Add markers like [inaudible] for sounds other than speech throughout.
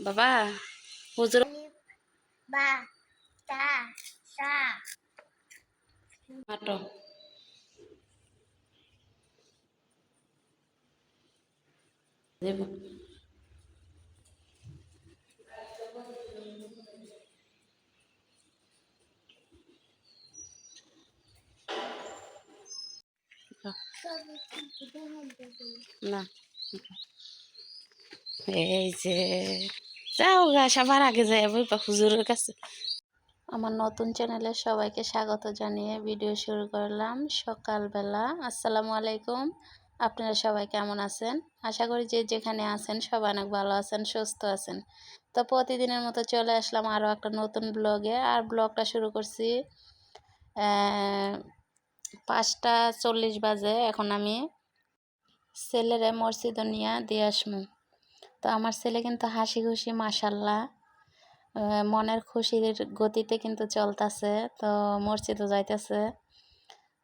বাবা হুজুর ba ta sa হাঁটো দেব। না। এই যে যাও গা, সবার আগে যাই বই হুজুরের কাছে। আমার নতুন চ্যানেলে সবাইকে স্বাগত জানিয়ে ভিডিও শুরু করলাম সকালবেলা। আসসালামু আলাইকুম। আপনারা সবাই কেমন আছেন? আশা করি যে যেখানে আছেন সবাই অনেক ভালো আছেন, সুস্থ আছেন। তো প্রতিদিনের মতো চলে আসলাম আরও একটা নতুন ব্লগে। আর ব্লগটা শুরু করছি পাঁচটা চল্লিশ বাজে। এখন আমি ছেলেরে মসজিদ নিয়ে দিয়ে আসমু। তো আমার ছেলে কিন্তু হাসি খুশি মাসাল্লাহ মনের খুশির গতিতে কিন্তু চলতেছে, তো মসজিদও যাইতেছে।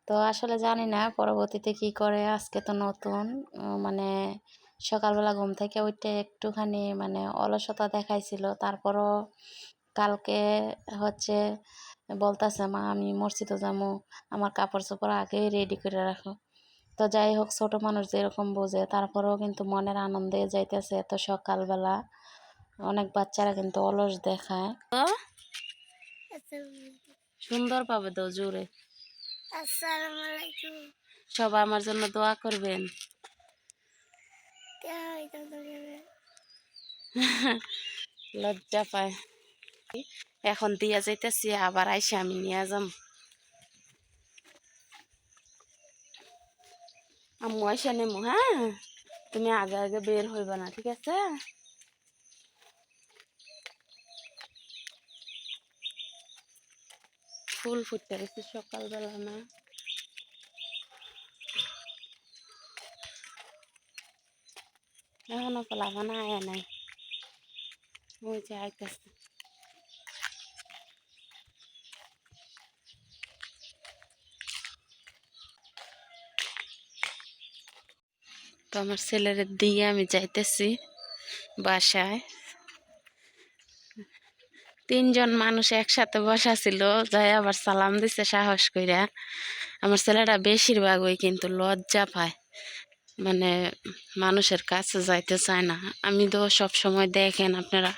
তো আসলে জানি না পরবর্তীতে কি করে, আজকে তো নতুন। মানে সকালবেলা ঘুম থেকে উঠে একটুখানি মানে অলসতা দেখাইছিল, তারপরও কালকে হচ্ছে বলতাছে, মা, আমি মসজিদে যাব আমার কাপড় চোপড় আগেই রেডি করে রাখো। তো যাই হোক ছোট মানুষ যেরকম বোঝে তারপরেও কিন্তু মনের আনন্দে যাইতেছে এত সকালবেলা। অনেক বাচ্চারা কিন্তু অলস দেখায়। সুন্দর পাবে তো জোরে। সব আমার জন্য দোয়া করবেন। [laughs] লজ্জা পায়। এখন দিয়া যাইতেছি আবার আইসা আমি নিয়ে যাম। আম্মু আইসা নেমু হ্যাঁ? তুমি আগে আগে বের হইবা না, ঠিক আছে? ফুল ফুটতে গেছে সকালবেলা না। এখনও পোলাপানা আয়া নাই। ওই যে আইতেছে। তো আমার ছেলের দিয়ে আমি যাইতেছি বাসায়। তিনজন মানুষ একসাথে বসা ছিল যাই আবার সালাম দিছে সাহস কইরা। আমার ছেলেটা বেশিরভাগ ওই কিন্তু লজ্জা পায়। মানে মানুষের কাছে যাইতে চায় না। আমি তো সব সময় দেখেন আপনারা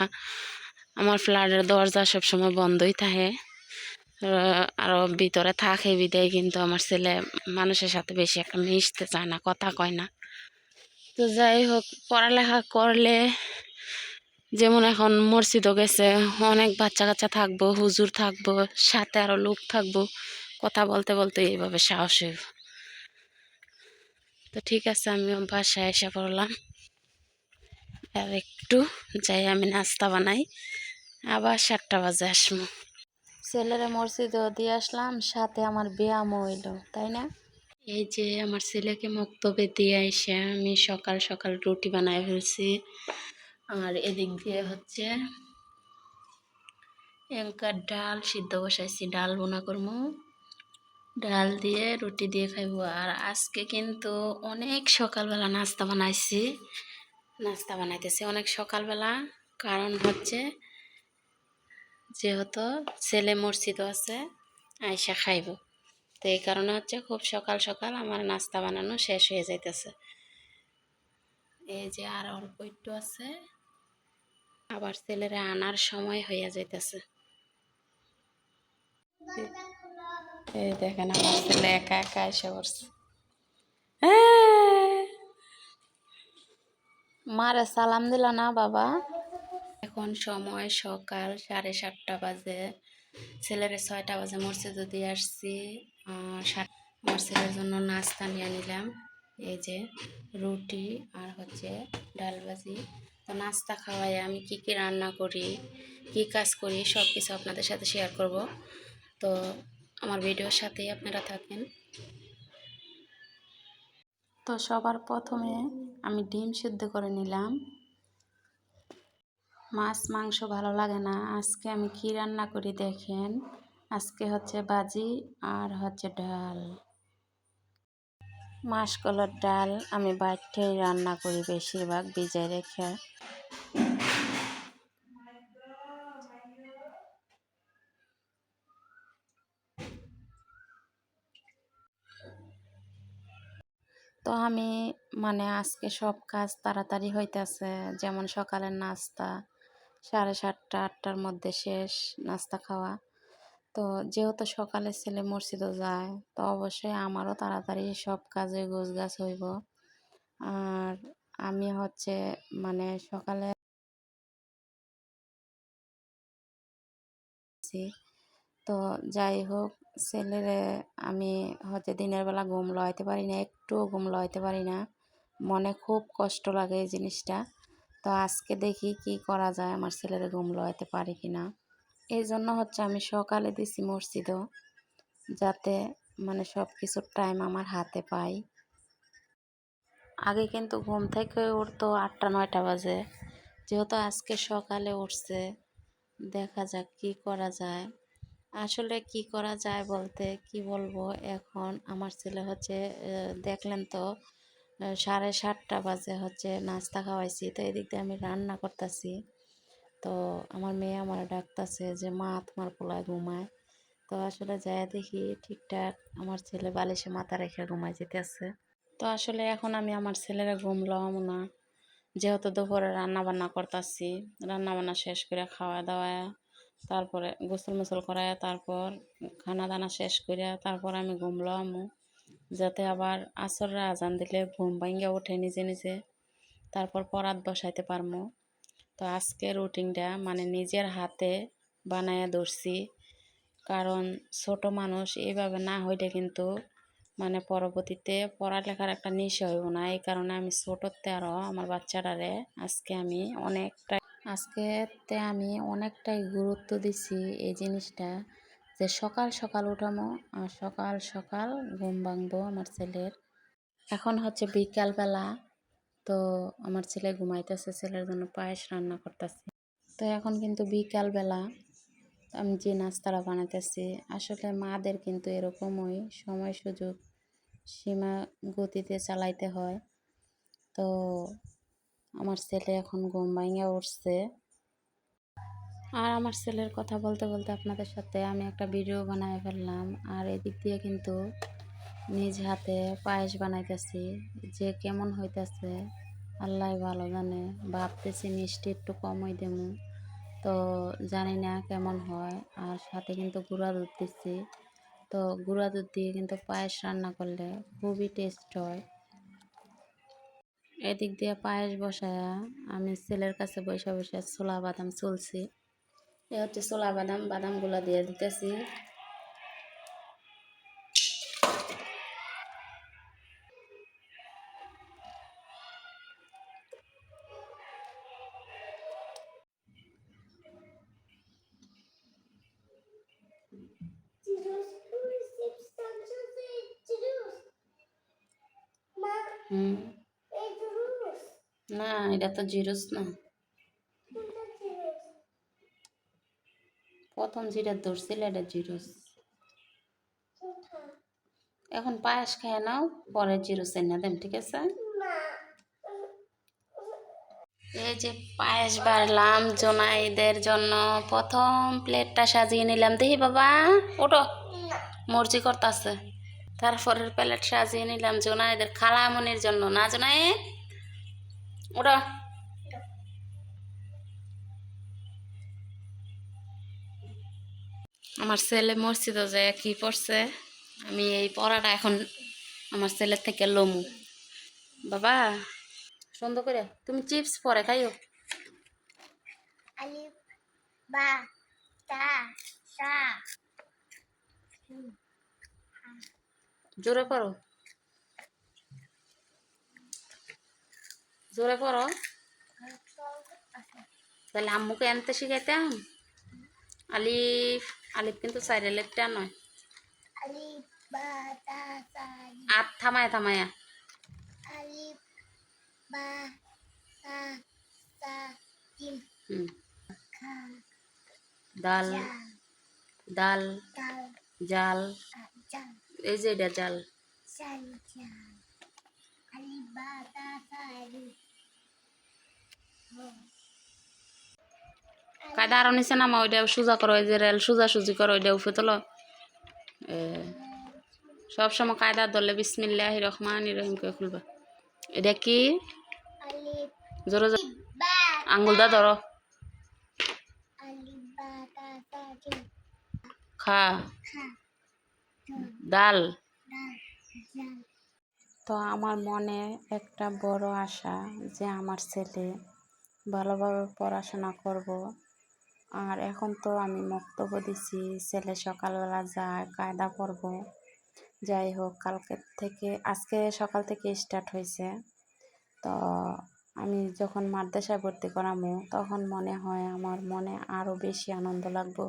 আমার ফ্ল্যাটের দরজা সব সময় বন্ধই থাকে। আহ, আরও ভিতরে থাকে বিদায় কিন্তু আমার ছেলে মানুষের সাথে বেশি একটা মিশতে চায় না কথা কয় না। তো যাই হোক, পড়ালেখা করলে যেমন এখন মসজিদও গেছে, অনেক বাচ্চা কাচ্চা থাকব, হুজুর থাকব, সাথে আরও লোক থাকব, কথা বলতে বলতে এইভাবে সাহস হইব। তো ঠিক আছে, আমি বাসায় এসে পড়লাম। আর একটু যাই আমি নাস্তা বানাই, আবার সাতটা বাজে আসব। ছেলেরা মসজিদও দিয়ে আসলাম, সাথে আমার ব্যায়ামও হইল, তাই না? এই যে আমার ছেলেকে মক্তবে দিয়ে এসে আমি সকাল সকাল রুটি বানাই ফেলছি। আর এদিক দিয়ে হচ্ছে এলকার ডাল সিদ্ধ বসাইছি, ডাল বোনা করব ডাল দিয়ে রুটি দিয়ে খাইবো। আর আজকে কিন্তু অনেক সকালবেলা নাস্তা বানাইছি। নাস্তা বানাইতেছি অনেক সকালবেলা। কারণ হচ্ছে যেহেতু ছেলে মসজিদও আছে আয়সা খাইব। তো এই কারণে হচ্ছে খুব সকাল সকাল আমার নাস্তা বানানো শেষ হয়ে যাইতেছে। এই যে আর অল্প একটু আছে, আবার ছেলেরা আনার সময় হইয়া যাইতেছে। এই দেখেন আমার ছেলে একা একা এসে পড়ছে। মারে সালাম দিল না বাবা? এখন সময় সকাল সাড়ে সাতটা বাজে। ছেলের ছয়টা বাজে মসজিদে দিয়ে আসছি। আমার ছেলের জন্য নাস্তা নিয়ে নিলাম। এই যে রুটি আর হচ্ছে ডাল ভাজি। তো নাস্তা খাওয়াই আমি কি কি রান্না করি, কি কাজ করি সব কিছু আপনাদের সাথে শেয়ার করব। তো আমার ভিডিওর সাথেই আপনারা থাকেন। তো সবার প্রথমে আমি ডিম সিদ্ধ করে নিলাম। মাছ, মাংস ভালো লাগে না। আজকে আমি কি রান্না করি দেখেন। আজকে হচ্ছে ভাজি আর হচ্ছে ডাল। মাসকলার ডাল আমি বাইরটাই রান্না করি বেশিরভাগ, ভিজায় রেখে। তো আমি মানে আজকে সব কাজ তাড়াতাড়ি হইতেছে, যেমন সকালের নাস্তা, সাড়ে সাতটা, আটটার মধ্যে শেষ নাস্তা খাওয়া। তো যেহেতু সকালে ছেলে মসজিদও যায়, তো অবশ্যই আমারও তাড়াতাড়ি সব কাজে গোছ গাছ হইব। আর আমি হচ্ছে মানে সকালে তো যাই হোক, ছেলেরে আমি হচ্ছে দিনের বেলা ঘুম লইতে পারি না, একটুও ঘুম লইতে পারি না। মনে খুব কষ্ট লাগে এই জিনিসটা। তো আজকে দেখি কি করা যায়, আমার ছেলের ঘুম লইতে পারি কি না এই জন্য হচ্ছে আমি সকালে দিছি মসজিদও, যাতে মানে সব কিছুর টাইম আমার হাতে পাই। আগে কিন্তু ঘুম থেকে উঠতো আটটা, নয়টা বাজে। যেহেতু আজকে সকালে উঠছে, দেখা যাক কি করা যায়। আসলে কি করা যায় বলতে কি বলব, এখন আমার ছেলে হচ্ছে দেখলেন তো সাড়ে সাতটা বাজে হচ্ছে নাস্তা খাওয়াইছি। তো এদিক দিয়ে আমি রান্না করতেছি। তো আমার মেয়ে আমার ডাকতেছে যে, মা, তোমার পোলায় ঘুমায়। তো আসলে যাই দেখি ঠিকঠাক আমার ছেলে বালিশে মাথা রেখে ঘুমায় যেতেছে। তো আসলে এখন আমি আমার ছেলেরা ঘুম লওয়ামো না। যেহেতু দুপুরে রান্না বান্না করতেছি রান্না বান্না শেষ করে খাওয়া দাওয়া, তারপরে গোসল মোসল করায়, তারপর খানা দানা শেষ করে তারপর আমি ঘুম লওয়ামো যাতে আবার আসররা আজান দিলে ঘুম ভাঙ্গা ওঠে নিজে নিজে। তারপর পরাত বসাইতে পারমো। তো আজকে রুটিনটা মানে নিজের হাতে বানায়া ধরছি। কারণ ছোট মানুষ এইভাবে না হইলে কিন্তু মানে পরবর্তীতে পড়ালেখার একটা নিশা হইব না। এই কারণে আমি ছোটোতে আরও আমার বাচ্চাটারে আজকে আমি অনেকটা আজকেতে আমি অনেকটাই গুরুত্ব দিছি এই জিনিসটা যে সকাল সকাল উঠামো, আর সকাল সকাল ঘুম ভাঙবো আমার ছেলের। এখন হচ্ছে বিকালবেলা তো আমার ছেলে ঘুমাইতেছে, ছেলের জন্য পায়েস রান্না করতেছি। তো এখন কিন্তু বিকালবেলা আমি যে নাস্তাটা বানাইতেছি, আসলে মাদের কিন্তু এরকমই সময় সুযোগ, সীমা গতিতে চালাইতে হয়। তো আমার ছেলে এখন ঘুম ভাঙিয়া উঠছে। আর আমার ছেলের কথা বলতে বলতে আপনাদের সাথে আমি একটা ভিডিও বানায় ফেললাম। আর এদিক দিয়ে কিন্তু নিজ হাতে পায়েস বানাইতেছি, যে কেমন হইতেছে, আল্লাহ ভালো জানে। ভাবতেছি মিষ্টি একটু কমই দেবো তো জানি না কেমন হয়, আর সাথে কিন্তু গুঁড়া দুধ দিচ্ছি। তো গুঁড়া দুধ দিয়ে কিন্তু পায়েস রান্না করলে খুবই টেস্ট হয়। এদিক দিয়ে পায়েস বসায়া আমি ছেলের কাছে বসে বসে ছোলা বাদাম চলছি। এ হচ্ছে ছোলা বাদাম, বাদামগুলো দিয়ে দিতেছি। হুম। না এটা তো জিরোস না। প্রথম যেটা ধরছিল এটা জিরোস। এখন পায়েস খেয়ে নাও পরে জিরোস এনে দেন ঠিক আছে? এই যে পায়েস বাড়লাম জোনাইদের জন্য প্রথম প্লেটটা সাজিয়ে নিলাম। দেখি বাবা ওটো মর্জি করতেছে। তারপরের প্লেট সাজিয়ে নিলাম জোনাইদের খালামনির জন্য। না জোনাই? ওটো আমার ছেলে মসজিদে যায়, কি পড়ছে? আমি এই পড়াটা এখন আমার ছেলের থেকে লমু। বাবা, সুন্দর করে তুমি চিপস পরে খাইও। আলিফ, বা তা। জোরে পড়ো জোরে পড়ো তাহলে আম্মুকে আনতে শিখাইতাম। আলিফ আলিফ কিন্তু সাইডে লেটটা নয়। আর থামায় থামায়া। ডাল ডাল দাল জাল। এই যে এটা জাল। কায়দা আরও নিচে নামা ওইটা সোজা করো, ওই যে রেল সোজা সুজি করো ওইটা উঠে তোলো। সবসময় কায়দা ধরলে বিসমিল্লাহ রহমান রহিম করে খুলবা। এটা কি? জোরে জোরে। দা ধরো। খা। ডাল। তো আমার মনে একটা বড় আশা যে আমার ছেলে ভালোভাবে পড়াশোনা করব। আর এখন তো আমি বক্তব্য দিছি, ছেলে সকালবেলা যায়, কায়দা পড়ব যাই হোক, কালকে থেকে, আজকে সকাল থেকে স্টার্ট হয়েছে। তো আমি যখন মাদ্রাসায় ভর্তি করামো, তখন মনে হয় আমার মনে আরও বেশি আনন্দ লাগবো।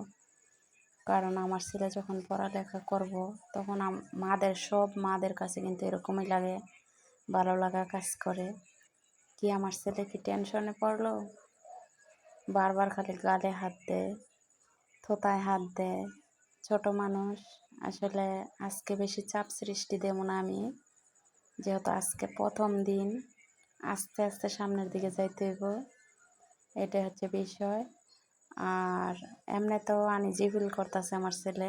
কারণ আমার ছেলে যখন পড়ালেখা করব, তখন মাদের সব মাদের কাছে কিন্তু এরকমই লাগে, ভালো লাগা কাজ করে। কি আমার ছেলে কি টেনশনে পড়ল? বারবার খালি গালে হাত দেয়, থোতায় হাত দেয়। ছোট মানুষ, আসলে আজকে বেশি চাপ সৃষ্টি দেবো না আমি। যেহেতু আজকে প্রথম দিন, আস্তে আস্তে সামনের দিকে যাইতে হইব। এটা হচ্ছে বিষয়। আর এমনিতেও আনি ফিল করতেছে আমার ছেলে।